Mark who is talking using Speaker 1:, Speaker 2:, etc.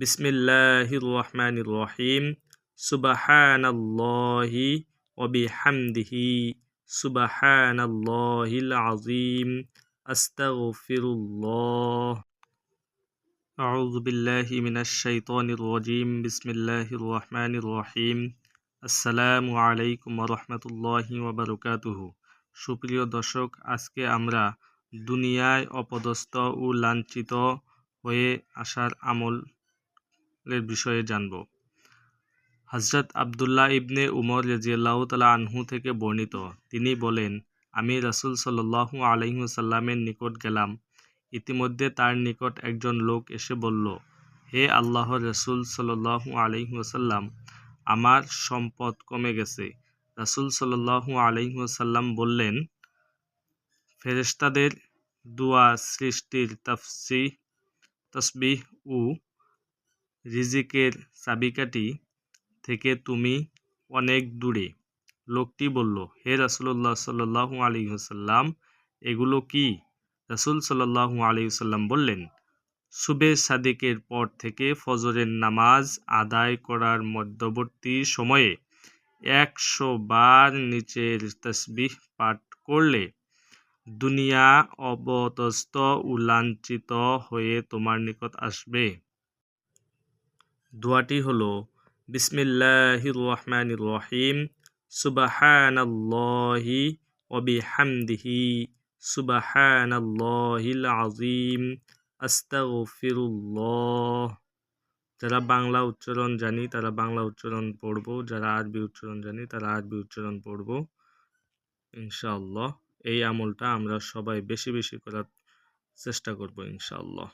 Speaker 1: বিসমিল্লাহির রহমানির রহিম সুবহানাল্লাহি ওয়া বিহামদিহি। সুবহানাল্লাহিল আযীম আস্তাগফিরুল্লাহ। আউযু বিল্লাহি মিনাশ শাইতানির রাজীম। বিসমিল্লাহির রহমানির রহিম আসসালামু আলাইকুম রাহমাতুল্লাহি ওয়া বারাকাতুহু। সুপ্রিয় দর্শক, আজকে আমরা দুনিয়ায় অপদস্থ ও লাঞ্ছিত হয়ে আসার আমলের বিষয়ে জানব। হজরত আবদুল্লাহ ইবনে উমর রেজিয়াল্লাহ তালা আনহু থেকে বর্ণিত। তিনি বলেন, আমি রাসুল সাল্লাহু আলহিমসাল্লামের নিকট গেলাম। ইতিমধ্যে তার নিকট একজন লোক এসে বলল, হে আল্লাহ রসুল সাল্লাহু আলহিমসাল্লাম আমার সম্পদ কমে গেছে রাসুল সাল্লাহু আলহিমসাল্লাম বললেন ফেরেস্তাদের দুয়া, সৃষ্টির তফসি তসবিহ ও রিজিকের চাবিকাঠি থেকে তুমি অনেক দূরে। লোকটি বলল, হে রাসুল্লাহ সাল্লাহ আলী হুসাল্লাম এগুলো কি? রাসুল সাল্লাহ আলী হুসাল্লাম বললেন, সুবে সাদিকের পর থেকে ফজরের নামাজ আদায় করার মধ্যবর্তী সময়ে একশো বার নিচের তসবিহ পাঠ করলে দুনিয়া অবতস্ত ও লাঞ্ছিত হয়ে তোমার নিকট আসবে। দোয়াটি হল বিসমিল্লাহির রহমানির রহিম সুবাহানাল্লাহি ওবিহামদিহি সুবাহানাল্লাহিল আজিম আস্তাগফিরুল্লাহ। যারা বাংলা উচ্চারণ জানি, তারা বাংলা উচ্চারণ পড়ব। যারা আরবি উচ্চারণ জানি, তারা আরবি উচ্চারণ পড়ব, ইনশাআল্লাহ। এই আমলটা আমরা সবাই বেশি বেশি করার চেষ্টা করব, ইনশাআল্লাহ।